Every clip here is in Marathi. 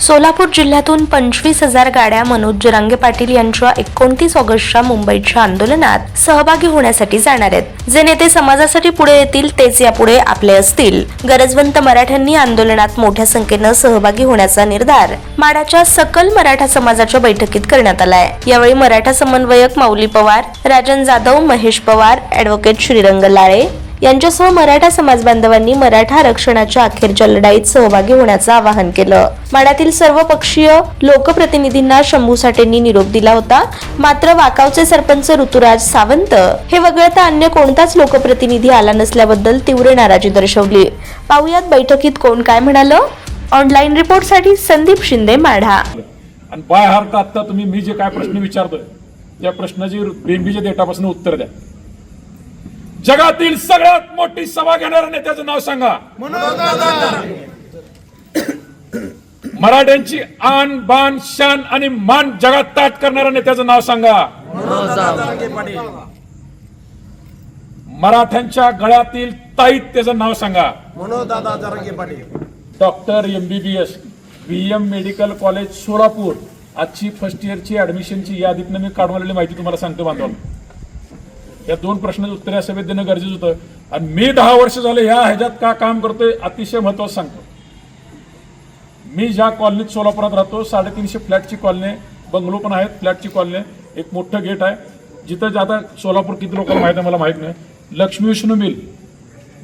सोलापूर जिल्ह्यातून पंचवीस हजार गाड्या मनोज जरांगे पाटील यांच्या एकोणतीस ऑगस्टच्या मुंबईच्या आंदोलनात सहभागी होण्यासाठी जाणार आहेत. जे नेते समाजासाठी पुढे येतील तेच यापुढे आपले असतील. गरजवंत मराठ्यांनी आंदोलनात मोठ्या संख्येनं सहभागी होण्याचा निर्धार माडाच्या सकल मराठा समाजाच्या बैठकीत करण्यात आलाय. यावेळी मराठा समन्वयक माऊली पवार राजन जाधव महेश पवार ऍडव्होकेट श्रीरंग लाळे यांच्यासह मराठा समाज बांधवांनी मराठा आरक्षणाच्या अखेरच्या लढाईत सहभागी होण्याचं आवाहन केलं. माड्यातील सर्व पक्षीय लोकप्रतिनिधींना शंभू साठेंनी निरोप दिला होता. मात्र वाकावचे सरपंच ऋतुराज सावंत हे वगळता अन्य कोणताच लोकप्रतिनिधी आला नसल्याबद्दल तीव्र नाराजी दर्शवली. पाहुयात बैठकीत कोण काय म्हणालं? ऑनलाईन रिपोर्टसाठी संदीप शिंदे माढा. आणि बाय आता तुम्ही मी जे काय प्रश्न विचारतोय त्या प्रश्नाची बेंबीच्या डेटापासून उत्तर द्या. जगातील सगळ्यात मोठी सभा घेणाऱ्या नेत्याचं नाव सांगा. मराठ्यांची आन बान शान आणि मान जगात ताट करणाऱ्या नेत्याचं नाव सांगा. मराठ्यांच्या गळ्यातील ताईत त्याचं नाव सांगा. Manodada Jarange Patil. Doctor M B M medical college Solapur. आजची फर्स्ट इयरची ऍडमिशनची यादीतनं मी काढून आलेली माहिती तुम्हाला सांगतो बांधवांनो. या दोन प्रश्नाचं उत्तर या सभेत देणं गरजेचं होतं. आणि मी दहा वर्ष झाले ह्या ह्याच्यात का काम करतोय अतिशय महत्वाचं सांगतो. मी ज्या कॉलनीत सोलापुरात राहतो साडेतीनशे फ्लॅटची कॉलनी आहे. बंगलो पण आहेत फ्लॅटची कॉलनी आहे. एक मोठं गेट आहे. जिथं जे आता सोलापूर किती लोकांना माहिती आहे मला माहीत नाही. Laxmi Vishnu mill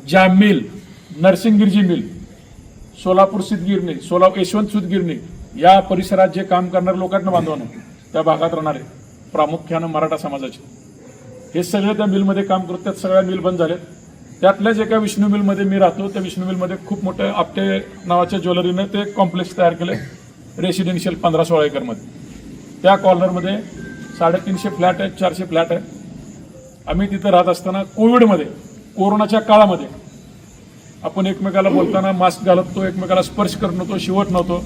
Jam mill Narsinggirji mill Solapur सिद्धगिरणी सोला यशवंत सुतगिरणी या परिसरात जे काम करणारे लोकांना बांधवानं त्या भागात राहणारे प्रामुख्यानं मराठा समाजाचे. हे सगळे त्या मिलमध्ये काम करत त्यात सगळ्या मिल बंद झालेत त्यातल्याच एका विष्णू मिलमध्ये मी राहतो. त्या विष्णू मिलमध्ये खूप मोठं आपटे नावाच्या ज्वेलरीनं ते कॉम्प्लेक्स तयार केले. रेसिडेन्शियल पंधरा सोळा एकरमध्ये. त्या कॉर्नरमध्ये साडेतीनशे फ्लॅट आहेत चारशे फ्लॅट आहेत. आम्ही तिथं राहत असताना कोविडमध्ये कोरोनाच्या काळामध्ये आपण एकमेकाला बोलताना मास्क घालत तो एकमेकाला स्पर्श करत नव्हतो शिवत नव्हतो.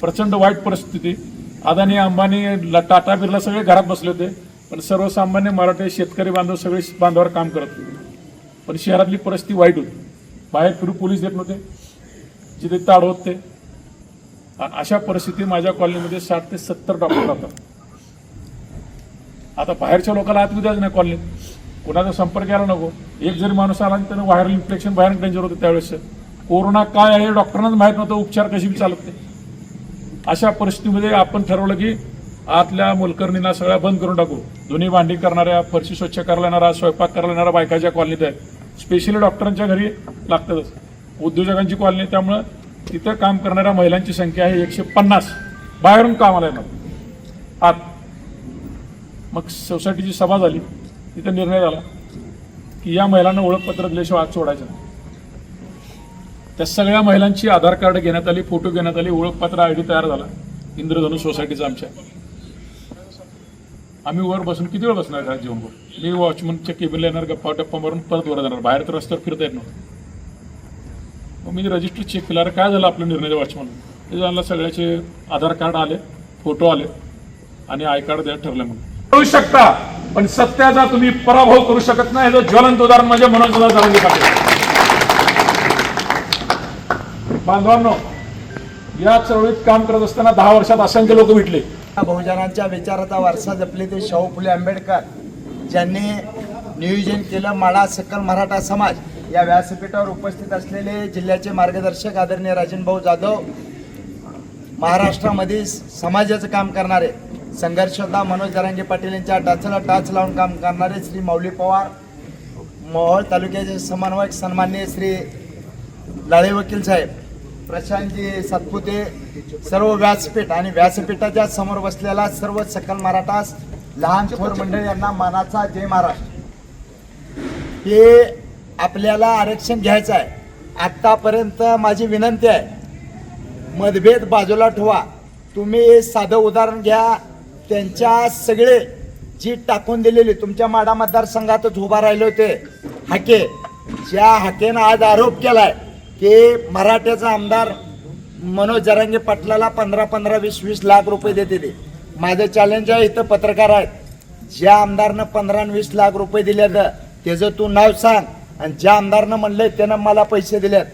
प्रचंड वाईट परिस्थिती. अदानी अंबानी ल- टाटा बिर्ला सगळे घरात बसले होते. पण सर्वसामान्य मराठी शेतकरी बांधव सगळे बांधवावर काम करत होते. पण शहरातली परिस्थिती वाईट होती. बाहेर फिरू पोलीस देत नव्हते. जिथे ताड होत ते. आणि अशा परिस्थितीत माझ्या कॉलनीमध्ये साठ ते सत्तर डॉक्टर राहतात. आता बाहेरच्या लोकांना आत द्यायचं नाही कॉलनीत. कोणाचा संपर्क यायला नको. एक जरी माणूस आला त्यानं व्हायरल इन्फेक्शन भयानक डेंजर होतं त्यावेळेस. कोरोना काय आहे डॉक्टरांनाच माहीत नव्हतं उपचार कशी चालत नाही अशा परिस्थितीमध्ये आपण ठरवलं की आतल्या मोलकर्णींना सगळ्या बंद करून टाकू. दोन्ही भांडी करणाऱ्या फरशी स्वच्छ करायला येणारा स्वयंपाक करायला येणाऱ्या बायकाच्या कॉलनीत आहेत. स्पेशली डॉक्टरांच्या घरी लागतातच. उद्योजकांची कॉलनी त्यामुळं तिथं काम करणाऱ्या महिलांची संख्या आहे एकशे पन्नास. बाहेरून कामाला येणार आत. मग सोसायटीची सभा झाली. तिथं निर्णय झाला की या महिलांना ओळखपत्र दिल्याशिवाय आत सोडायचं नाही. त्या सगळ्या महिलांची आधार कार्ड घेण्यात आली फोटो घेण्यात आली ओळखपत्र आय डी तयार झाला. इंद्रधनु सोसायटीचा आमच्या. आम्ही वर बसून किती वेळ बसणार घरात जेवण मी वॉचमनच्या केबिनला येणार गप्पा टप्पा मारून परत वर जाणार. बाहेर तर रस्त्यावर फिरता येत नव्हतं. मग मी रजिस्टर चेक केला अरे काय झालं आपलं निर्णय वॉचमन ते जाणला सगळ्याचे आधार कार्ड आले फोटो आले आणि आय कार्ड द्यायला ठरलं म्हणून. करू शकता पण सत्याचा तुम्ही पराभव करू शकत नाही. हे ज्वलंत उदाहरण म्हणजे मनोज दादा पाटील. बांधवांनो या चळवळीत काम करत असताना दहा वर्षात असंख्य लोक भेटले. बहुजनांच्या विचाराचा वारसा जपले ते शाहू फुले आंबेडकर. ज्यांनी नियोजन केलं माळा सकल मराठा समाज. या व्यासपीठावर उपस्थित असलेले जिल्ह्याचे मार्गदर्शक आदरणीय राजनभाऊ जाधव महाराष्ट्रामध्ये समाजाचं काम करणारे संघर्षदा मनोज जरांगे पाटील यांच्या टाचला टाच लावून काम करणारे श्री माऊली पवार मोहोळ तालुक्याचे समन्वयक सन्मान्य श्री लाळे वकील साहेब. प्रशांतजी सातपुते सर्व व्यासपीठ आणि व्यासपीठाच्या समोर बसलेला सर्व सकल मराठा लहान थोर मंडळी यांना मानाचा जय महाराष्ट्र. हे आपल्याला आरक्षण घ्यायचं आहे. आत्तापर्यंत माझी विनंती आहे मतभेद बाजूला ठेवा. तुम्ही साधं उदाहरण घ्या. त्यांच्या सगळे जी टाकून दिलेली तुमच्या माडा मतदारसंघातच उभा राहिले होते. हाके ज्या हाकेनं आज आरोप केलाय की मराठ्याचा आमदार मनोज जरांगे पाटलाला पंधरा पंधरा वीस वीस लाख रुपये देते ते. माझं चॅलेंज आहे इथं पत्रकार आहेत. ज्या आमदारनं पंधरा वीस लाख रुपये दिले त्याचं तू नाव सांग. आणि ज्या आमदारनं म्हणलंय त्यानं मला पैसे दिलेत.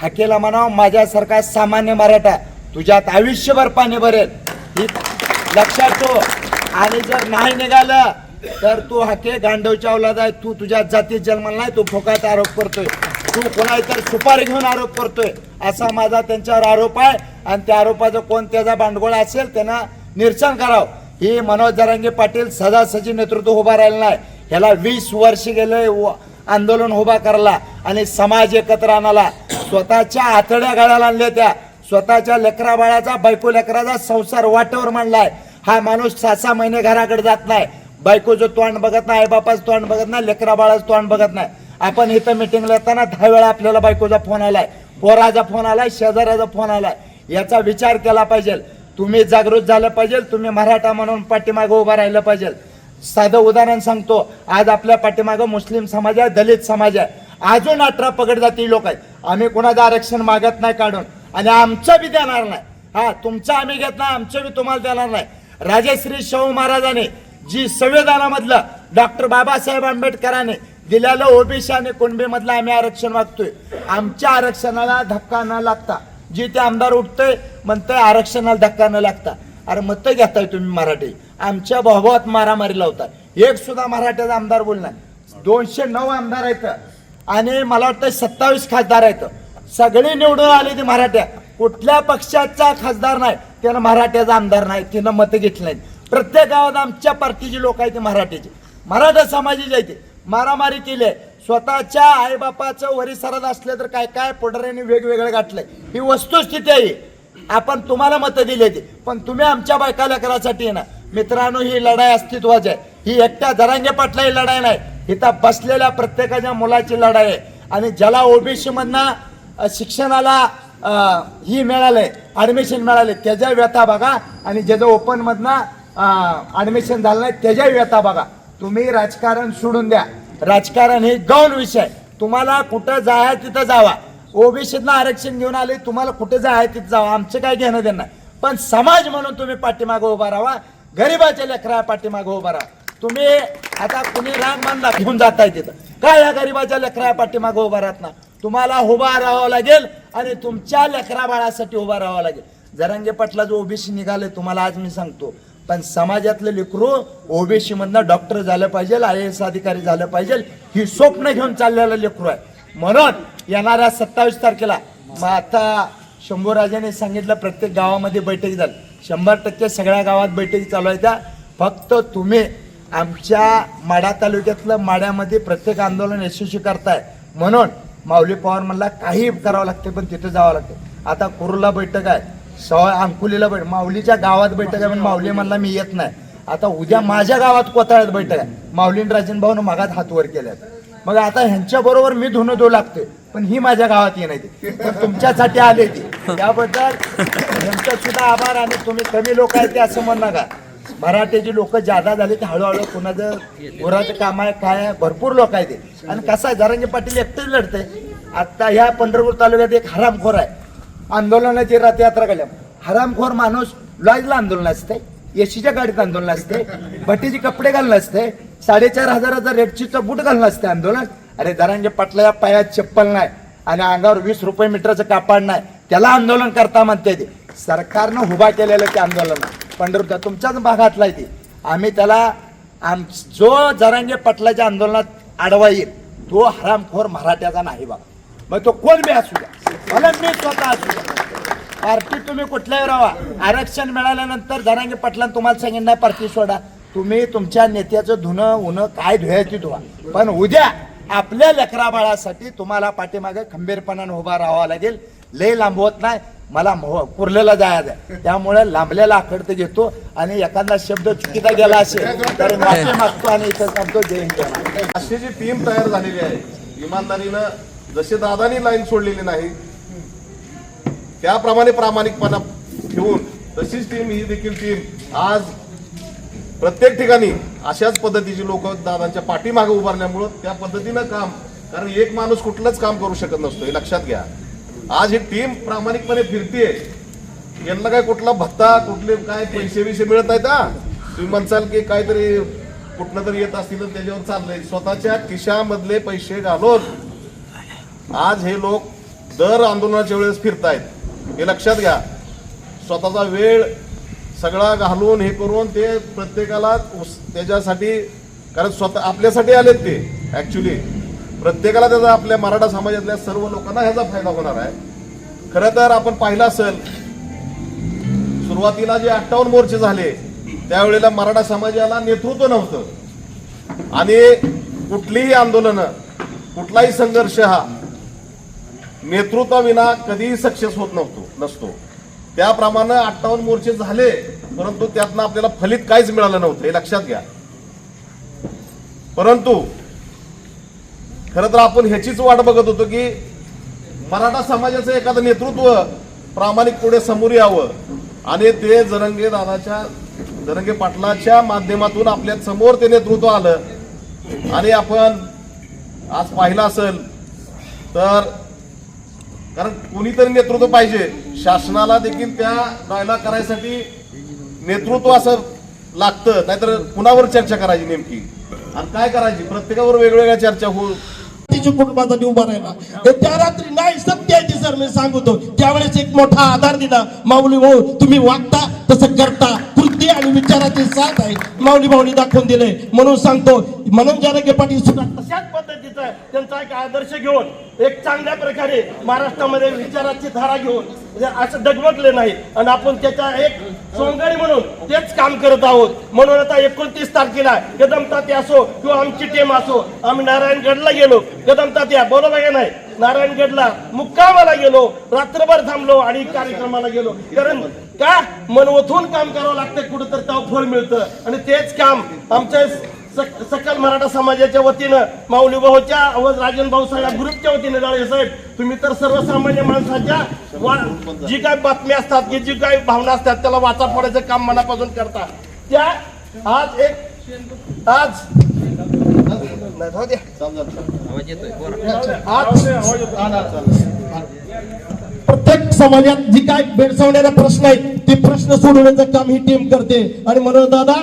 हाकेला म्हणावं माझ्यासारखा सामान्य मराठा तुझ्यात आयुष्यभर पाणी भरेल. ही लक्षात ठेव. आणि जर नाही निघालं तर तू हाके गांडवच्या औलाद आहे. तू तुझ्या जातीत जन्माला नाही तू फोकात आरोप करतोय. तू कोणा तर सुपारी घेऊन आरोप करतोय. असा माझा त्यांच्यावर आरोप आहे. आणि त्या आरोपाचं कोण त्याचा भांडगोळ असेल त्यांना निरसन करावं. ही मनोज जरांगे पाटील सदासजी नेतृत्व उभा राहिलं नाही ह्याला वीस वर्ष गेले व- आंदोलन उभा करला आणि समाज एकत्र आणाला स्वतःच्या आतड्या गाळाला आणल्या त्या. स्वतःच्या लेकरा बाळाचा बायको लेकराचा संसार वाटेवर मांडलाय हा माणूस सहा सहा महिने घराकडे जात नाही. बायकोचं तोंड बघत नाही बापाचं तोंड बघत नाही लेकरा बाळाचं तोंड बघत नाही. आपण इथं मिटिंगला येताना दहा वेळा आपल्याला बायकोचा फोन आलाय पोराचा फोन आलाय शेजाऱ्याचा फोन आलाय. याचा विचार केला पाहिजे. तुम्ही जागृत झालं पाहिजे तुम्ही मराठा म्हणून पाठीमागं उभं राहिलं पाहिजे. साधं उदाहरण सांगतो आज आपल्या पाठीमागं मुस्लिम समाज आहे दलित समाज आहे. अजून अठरा पगड जाती लोक आहेत. आम्ही कोणाचं आरक्षण मागत नाही काढून. आणि आमचं बी देणार नाही. हा तुमचं आम्ही घेत नाही आमचं बी तुम्हाला देणार नाही. राजश्री शाहू महाराजांनी जी संविधानामधलं डॉक्टर बाबासाहेब आंबेडकरांनी दिलेलं ओबीसी आणि कुणबीमधलं आम्ही आरक्षण मागतोय आमच्या आरक्षणाला धक्का न लागता जी ते आमदार उठतोय म्हणतंय आरक्षणाला धक्का न लागता. अरे मतं घेताय तुम्ही मराठी. आमच्या भावात मारामारी लावताय एक सुद्धा मराठ्याचा आमदार बोलणार दोनशे नऊ आमदार आहेत. आणि मला वाटतं सत्तावीस खासदार आहेत. सगळे निवडून आले ते मराठ्या. कुठल्या पक्षाचा खासदार नाही त्यानं मराठ्याचा आमदार नाही त्यानं मतं घेतली नाहीत प्रत्येक गावात आमच्या पार्टीची लोक आहेत ते मराठीचे. मराठा समाजाचे आहेत ते. मारामारी केली. आहे. स्वतःच्या आईबापाचं वरिसरात असले तर काय काय पुढाऱ्यांनी वेगवेगळं गाठलंय. ही वस्तुस्थिती आहे. आपण तुम्हाला मतं दिली होती पण तुम्ही आमच्या बायका लेकरासाठी ना. मित्रांनो ही लढाई अस्तित्वाची आहे. ही एकट्या जरांगे पाटला ही लढाई नाही. इथं बसलेल्या प्रत्येकाच्या मुलाची लढाई आहे. आणि ज्याला ओबीसी मधनं शिक्षणाला ही मिळालंय ऍडमिशन मिळाले त्याच्या व्यथा बघा. आणि ज्याचं ओपन मधनं ऍडमिशन झालं नाही त्याच्या व्यथा बघा. तुम्ही राजकारण सोडून द्या. राजकारण हे गौण विषय. तुम्हाला कुठं जाय तिथं जावा. ओबीसीतनं आरक्षण घेऊन आले तुम्हाला कुठे जाय तिथं जावा. आमचं काय घेणं देणं पण समाज म्हणून तुम्ही पाठीमागं उभा राहा. गरीबाच्या लेकरा पाठीमागं उभा राहा. तुम्ही आता कुणी राग मानला घेऊन जाताय तिथं. काय या गरीबाच्या लेकरा पाठीमागं उभा राहत ना तुम्हाला उभा राहावं लागेल आणि तुमच्या लेकरा बाळासाठी उभा राहावं लागेल. जरांगे पाटला जो ओबीसी निघाले तुम्हाला आज मी सांगतो. पण समाजातलं लेकरू ओबीसी मधनं डॉक्टर झालं पाहिजे आय एस अधिकारी झालं पाहिजे ही स्वप्न घेऊन चाललेलं लेकरू आहे. म्हणून येणाऱ्या सत्तावीस तारखेला मग आता शंभूराजाने सांगितलं प्रत्येक गावामध्ये बैठक झाली. शंभर टक्के सगळ्या गावात बैठकी चालू आहे त्या. फक्त तुम्ही आमच्या माडा तालुक्यातलं माड्यामध्ये प्रत्येक आंदोलन यशस्वी करताय. म्हणून माऊली पवार म्हणला काही करावं लागते पण तिथे जावं लागते. आता कुरुला बैठक आहे. सवा अंकुलीला बैठ माऊलीच्या गावात बैठक आहे पण माऊली म्हणला मी येत नाही. आता उद्या माझ्या गावात कोताळ्यात बैठक आहे. माऊलीन राजन भाऊन मागात हात वर केल्यात. मग आता ह्यांच्या बरोबर मी धुणं देऊ लागतोय पण ही माझ्या गावात येणार ती. पण तुमच्यासाठी आले ती. त्याबद्दल ह्यांचा सुद्धा आभार आणि तुम्ही कमी लोक आहेत ते असं म्हण नका. मराठीची लोक जादा झाली ते हळूहळू कुणाचं घोराचं काम आहे काय आहे भरपूर लोक आहेत ते. आणि कसं आहे जरांगे पाटील एकटेच लढते आता ह्या पंढरपूर तालुक्यात एक हरामखोर आहे. आंदोलनाची रथयात्रा केल्या हरामखोर माणूस लॉजला आंदोलन असते एसीच्या गाडीत आंदोलन असते भट्टीचे कपडे घालणं असते साडेचार हजाराचा रेपचीचं बूट घालणं असते आंदोलन. अरे दरांगे पाटला पायात चप्पल नाही आणि अंगावर वीस रुपये मीटरचं कापड नाही. त्याला आंदोलन करता म्हणते ते. सरकारनं उभा केलेलं ते आंदोलन. पंढरपूर तुमच्याच भागातला आहे ते. आम्ही त्याला आम जो जरांगे पाटलाच्या आंदोलनात आडवा येईल तो हरामखोर मराठ्याचा नाही बाबा. मग तो कोण बी असू द्या. मला मी स्वतः असू पार्टी तुम्ही कुठल्याही राहा आरक्षण मिळाल्यानंतर जरांगे पाटलांना तुम्हाला सांगेन नाही पार्टी सोडा. तुम्ही तुमच्या नेत्याचं धुणं उन काय धुयाची धुवा. पण उद्या आपल्या लेकरा बाळासाठी तुम्हाला पाठीमागे खंबीरपणानं उभा राहावा लागेल. लय लांबवत नाही. मला कुरलेला कुर्लेला जायचं आहे त्यामुळे लांबलेला आकडते घेतो आणि एखादा शब्द चुकीचा गेला असेल तर माफी मागतो आणि इथं सांगतो जय अशी जी टीम तयार झालेली आहे इमानदारीनं जसे दादानी लाईन सोडलेली नाही त्याप्रमाणे प्रामाणिकपणा ठेवून तशीच टीम ही देखील टीम आज प्रत्येक ठिकाणी अशाच पद्धतीची लोक दादांच्या पाठीमागे उभारल्यामुळं त्या पद्धतीनं काम कारण एक माणूस कुठलंच काम करू शकत नसतो हे लक्षात घ्या. आज ही टीम प्रामाणिकपणे फिरतीये. यांना काय कुठला भत्ता कुठले काय पैसे विषय मिळत आहेत हा? तुम्ही म्हणसाल की काहीतरी कुठनं तरी येत असतील तर त्याच्यावर चाललंय. स्वतःच्या खिशामधले पैसे घालून आज हे लोक दर आंदोलनाच्या वेळेस फिरतायत. हे लक्षात घ्या. स्वतःचा वेळ सगळा घालून हे करून ते प्रत्येकाला त्याच्यासाठी कारण स्वतः आपल्यासाठी आलेत ते ऍक्च्युली प्रत्येकाला त्याचा आपल्या मराठा समाजातल्या सर्व लोकांना ह्याचा फायदा होणार आहे. खरं तर आपण पाहिलं असेल सुरुवातीला जे अठ्ठावन्न मोर्चे झाले त्यावेळेला मराठा समाजाला नेतृत्व नव्हतं. आणि कुठलीही आंदोलनं कुठलाही संघर्ष हा नेतृत्वाविना कधीही सक्सेस होत नव्हतो. नसतो. त्याप्रमाणे अठ्ठावन्न मोर्चे झाले परंतु त्यातनं आपल्याला फलित काहीच मिळालं नव्हतं हे लक्षात घ्या. परंतु खरं तर आपण ह्याचीच वाट बघत होतो की मराठा समाजाचं एखादं नेतृत्व प्रामाणिक पुढे समोर यावं आणि ते जरंगे दादाच्या जरंगे पाटलाच्या माध्यमातून आपल्यासमोर ते नेतृत्व आलं. आणि आपण आज पाहिलं असेल तर कारण कोणीतरी नेतृत्व पाहिजे. शासनाला देखील त्या डायलॉग करायसाठी नेतृत्व असं लागतं. नाहीतर कुणावर चर्चा करायची नेमकी? आणि काय करायची? प्रत्येकावर वेगवेगळ्या चर्चा होऊ तिच्या कुटुंबासाठी उभा राहिला त्या रात्री नाही सर मी सांगतो त्यावेळेस एक मोठा आधार दिला माऊली भाऊ तुम्ही वागता तसं करता. कृती आणि विचाराची साथ आहे. माऊली भाऊनी दाखवून दिले. म्हणून सांगतो म्हणून जानके पाटील सुद्धा तशाच पद्धतीचा त्यांचा एक आदर्श घेऊन एक चांगल्या प्रकारे महाराष्ट्रामध्ये विचाराची धारा घेऊन म्हणजे असं डगमगले नाही. आणि आपण त्याचा एक सोंगाडी म्हणून तेच काम करत आहोत. म्हणून आता एकोणतीस तारखेला कदम तात्या असो किंवा आमची टीम असो आम्ही नारायणगडला गेलो. कदम तात्या बरोबर आहे नाही? नारायणगडला मुक्कामाला गेलो रात्रभर थांबलो आणि कार्यक्रमाला गेलो. कारण का? मनवथून काम करावं लागतं कुठं तर तेव्हा फळ मिळतं. आणि तेच काम आमच्या सकल मराठा समाजाच्या वतीनं माऊली भाऊच्या व राजन भाऊ साहेब ग्रुपच्या वतीनं जाळे साहेब तुम्ही तर सर्वसामान्य माणसाच्या वा- जी काय बातम्या असतात की जी काय भावना असतात त्याला वाचा फोडायचं काम मनापासून करता. त्या आज एक आज प्रत्येक समाजात जी काय भेडसावणारे प्रश्न आहेत ते प्रश्न सोडवण्याचं काम ही टीम करते. आणि म्हणून दादा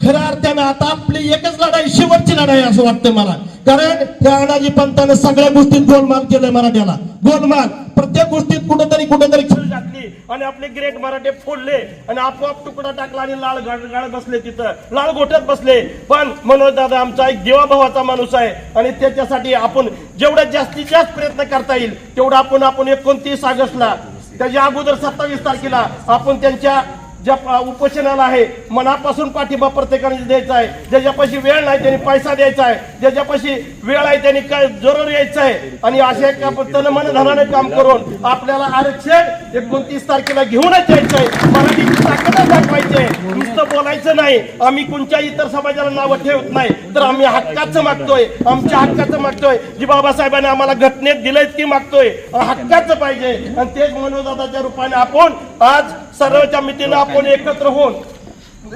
खऱ्या अर्थानं आता आपली एकच लढाई शेवटची लढाई असं वाटतं मला. कारण त्या अनाजी पंतानं सगळ्या गोष्टीत गोलमाल केलंय मराठ्याला. गोलमाल. प्रत्येक गोष्टीत कुठेतरी कुठेतरी खेळ टाकली आणि आपले ग्रेट मराठे फोडले आणि आपोआप तुकडा टाकला आणि लाल गाड बसले तिथं. लाल गोठ्यात बसले. पण मनोज दादा आमचा एक देवाभावाचा माणूस आहे आणि त्याच्यासाठी आपण जेवढा जास्तीत जास्त प्रयत्न करता येईल तेवढा आपण आपण एकोणतीस ऑगस्टला त्याच्या अगोदर सत्तावीस तारखेला आपण त्यांच्या ज्या उपोषणाला आहे मनापासून पाठिंबा प्रत्येकाने द्यायचा आहे. ज्याच्यापाशी वेळ नाही त्यांनी पैसा द्यायचा आहे. ज्याच्यापाशी वेळ आहे त्यांनी काय जरूर यायचं आहे. आणि अशा एका मन काम करून आपल्याला आरक्षण एकोणतीस तारखेला घेऊनच यायचं आहे. मराठीची ताकदच दाखवायची आहे. नुसतं बोलायचं नाही. आम्ही कोणत्या इतर समाजाला नावं ठेवत नाही. तर आम्ही हक्काचं मागतोय. आमच्या हक्काचं मागतोय. जी बाबासाहेबांनी आम्हाला घटनेत दिलंय ती मागतोय. हक्काचं पाहिजे. आणि तेच मनोदादाच्या रूपाने आपण आज सर्वच्या मितीनं आपण एकत्र होऊन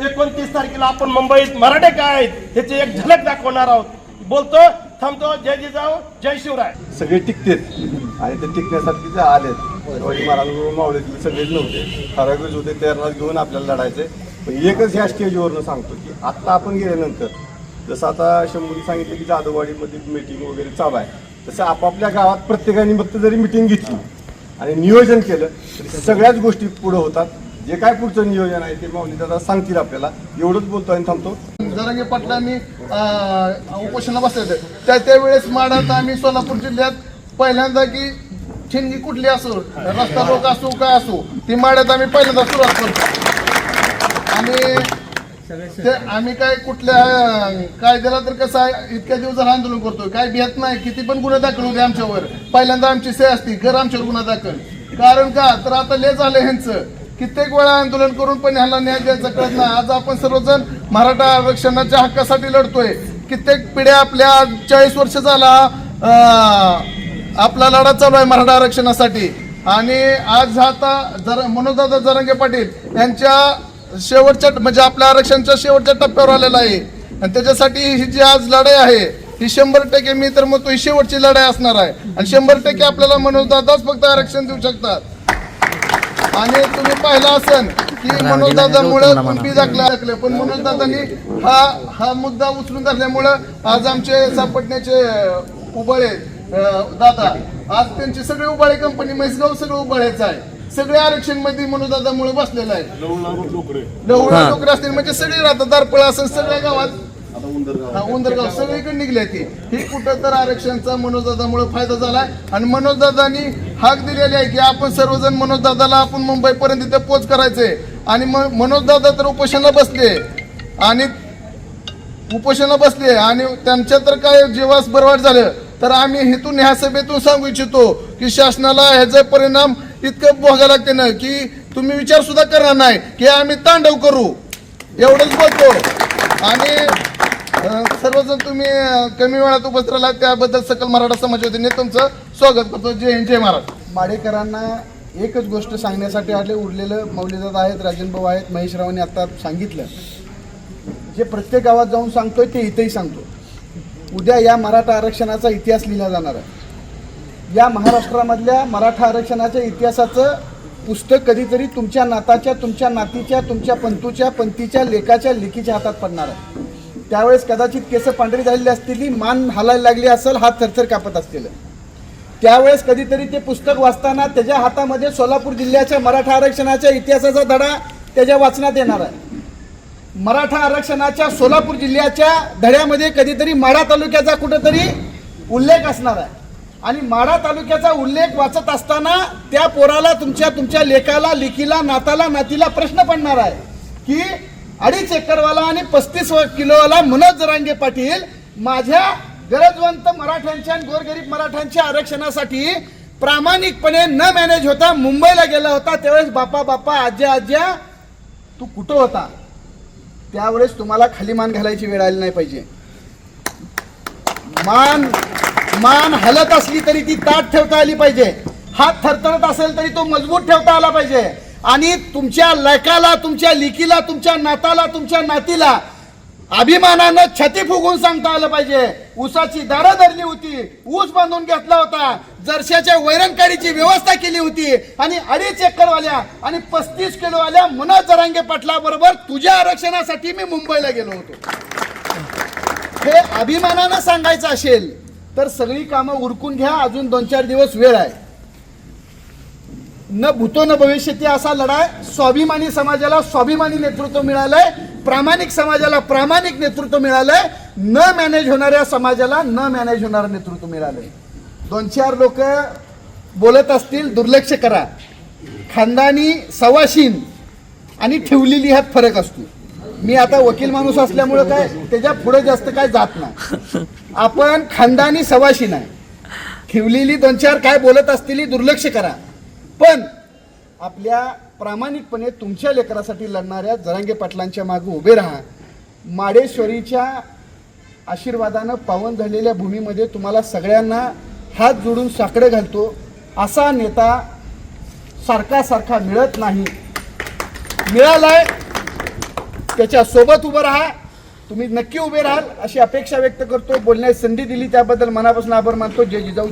एकोणतीस तारखेला आपण मुंबईत मराठे काय आहेत ह्याची एक झलक दाखवणार आहोत. बोलतो थांबतो जय जिजाऊ जय शिवराय. सगळे टिकतेत. आणि ते टिकण्यासाठी आलेत शिवाजी महाराज मावळीतले सगळेच नव्हते. ठराविकच होते त्यांना घेऊन आपल्याला लढायचे. पण एकच ह्या स्टेजवरनं सांगतो की आत्ता आपण गेल्यानंतर जसं आता शंभूने सांगितलं की जाधववाडीमध्ये मीटिंग वगैरे चालू आहे तसं आपापल्या गावात प्रत्येकाने फक्त जरी मिटिंग घेतली आणि नियोजन केलं तरी सगळ्याच गोष्टी पुढं होतात. जे काय पुढचं नियोजन आहे ते माऊली दादा सांगतील आपल्याला. एवढंच बोलतो आणि थांबतो. जरांगे पाटलांनी अं, उपोषणाला बसले त्या त्यावेळेस माडात आम्ही सोलापूर जिल्ह्यात पहिल्यांदा की ठिणगी कुठली असो रस्ता रोग असो काय असो ती माड्यात आम्ही पहिल्यांदा सुरुवात करतो. आणि ते आम्ही काय कुठल्या काय कायद्याला तर कसं आहे इतक्या दिवस जर आंदोलन करतोय काय भेट नाही किती पण गुन्हे दाखल होते आमच्यावर. पहिल्यांदा आमची से असती घर आमच्यावर गुन्हा दाखल. कारण का? तर आता ले झालं ह्यांचं. कित्येक वेळा आंदोलन करून पण ह्याला न्याय द्यायचा कळत नाही. आज आपण सर्वजण मराठा आरक्षणाच्या हक्कासाठी लढतोय. कित्येक पिढ्या आपल्या चाळीस वर्ष झाला आपला लढा चालू आहे मराठा आरक्षणासाठी. आणि आज आता जर मनोजदादा जरंगे पाटील यांच्या शेवटच्या म्हणजे आपल्या आरक्षणाच्या शेवटच्या टप्प्यावर आलेला आहे. आणि त्याच्यासाठी ही जी आज लढाई आहे ही शंभर टक्के मी तर म्हणतो ही शेवटची लढाई असणार आहे. आणि शंभर टक्के आपल्याला मनोजदादाच फक्त आरक्षण देऊ शकतात. आणि तुम्ही पाहिलं असेल की मनोजदादामुळे कुणबी दाखला दाखले पण मनोजदादांनी हा हा मुद्दा उचलून धरल्यामुळं आज आमचे सापटण्याचे उबाळे अं, दादा आज त्यांची सगळी उबाळे कंपनी म्हैसगाव सगळं उबाळ्याचं आहे. सगळे आरक्षणमध्ये मनोदादामुळे बसलेलं आहे. लवळा नोकरी असतील? म्हणजे सगळी राहतात दारपळ असेल सगळ्या गावात. हा, उंदरगाव. सगळीकडे निघले ते. हे कुठं तर आरक्षणचा मनोजदादामुळे फायदा झाला आणि मनोजदादानी हाक दिलेली आहे की आपण सर्वजण मनोजदादाला आपण मुंबईपर्यंत तिथे पोच करायचे आणि मनोजदादा तर उपोषणाला बसले. आणि उपोषणाला बसले. आणि त्यांच्या तर काय जीवास बरवाट झालं. तर आम्ही हेतून ह्या सभेतून सांगू इच्छितो की शासनाला ह्याचा परिणाम इतकं भोगायला लागते ना की तुम्ही विचार सुद्धा करणार नाही की आम्ही तांडव करू. एवढंच बोलतो. आणि सर्वजण तुम्ही कमी वेळात उपस्थित राहिला त्याबद्दल सकल मराठा समाज वतीने तुमचं स्वागत करतो. जय हिंद जय महाराज माडेकरांना एकच गोष्ट सांगण्यासाठी आले उरलेलं मौलीदादा आहेत राजन भाऊ आहेत महेश रावांनी आता सांगितलं. जे प्रत्येक गावात जाऊन सांगतोय ते इथेही सांगतो. उद्या या मराठा आरक्षणाचा इतिहास लिहिला जाणार आहे. या महाराष्ट्रामधल्या मराठा आरक्षणाच्या इतिहासाचं पुस्तक कधीतरी तुमच्या नाताच्या तुमच्या नातीच्या तुमच्या पंतूच्या पंथीच्या लेखाच्या लेखीच्या हातात पडणार आहे. त्यावेळेस कदाचित केस पांढरी झालेली असतील मान हालायला लागली असेल हात थरथर कापत असतील. त्यावेळेस कधीतरी ते पुस्तक वाचताना त्याच्या हातामध्ये सोलापूर जिल्ह्याच्या मराठा आरक्षणाच्या इतिहासाचा धडा त्याच्या वाचनात येणार आहे. मराठा आरक्षणाच्या सोलापूर जिल्ह्याच्या धड्यामध्ये कधीतरी माढा तालुक्याचा कुठंतरी उल्लेख असणार आहे. आणि माढा तालुक्याचा उल्लेख वाचत असताना त्या पोराला तुमच्या तुमच्या लेखाला लेखीला नाताला नातीला प्रश्न पडणार आहे की अडीच एकरवाला आणि पस्तीस किलोवाला मनोज जरांगे पाटील माझ्या गरजवंत मराठ्यांच्या आणि गोरगरीब मराठ्यांच्या आरक्षणासाठी प्रामाणिकपणे न मॅनेज होता मुंबईला गेला होता. त्यावेळेस बापा बापा आज्या आज्या तू कुठं होता? त्यावेळेस तुम्हाला खाली मान घालायची वेळ आली नाही पाहिजे. मान मान हलत असली तरी ती ताट ठेवता आली पाहिजे. हात थरथरत असेल तरी तो मजबूत ठेवता आला पाहिजे. आणि तुमच्या लेकाला तुमच्या लिकीला तुमच्या नाताला तुमच्या नातीला अभिमानानं छाती फुगून सांगता आलं पाहिजे. ऊसाची दारं धरली होती. ऊस बांधून घेतला होता. जरशाच्या वैरणकाडीची व्यवस्था केली होती. आणि अडीच एकरवाल्या आणि पस्तीस किलोवाल्या मनोज जरांगे पाटलाबरोबर तुझ्या आरक्षणासाठी मी मुंबईला गेलो होतो. हे अभिमानानं सांगायचं असेल तर सगळी कामं उरकून घ्या. अजून दोन चार दिवस वेळ आहे. न भूतो न भविष्यती असा लढाय स्वाभिमानी समाजाला स्वाभिमानी नेतृत्व मिळालंय प्रामाणिक समाजाला प्रामाणिक नेतृत्व मिळालंय न मॅनेज होणाऱ्या समाजाला न मॅनेज होणारं नेतृत्व मिळालंय. दोन चार लोक बोलत असतील दुर्लक्ष करा. खानदानी सवाशीन आणि ठेवलेली ह्यात फरक असतो. मी आता वकील माणूस असल्यामुळं काय त्याच्या पुढे जास्त काय जात नाही. आपण खानदानी सवाशीन आहे. ठेवलेली दोन चार काय बोलत असतील दुर्लक्ष करा. पण आपल्या प्रामाणिकपणे तुमच्या लेकरासाठी लढणाऱ्या जरांगे पाटलांच्या मागे उभे राहा. माडेश्वरीच्या आशीर्वादानं पावन झालेल्या भूमीमध्ये तुम्हाला सगळ्यांना हात जोडून साकडं घालतो. असा नेता सारखा सारखा मिळत नाही. मिळालाय त्याच्यासोबत उभं राहा. तुम्ही नक्की उभे राहाल अशी अपेक्षा व्यक्त करतो. बोलण्याची संधी दिली त्याबद्दल मनापासून आभार मानतो. जय जिजाऊ.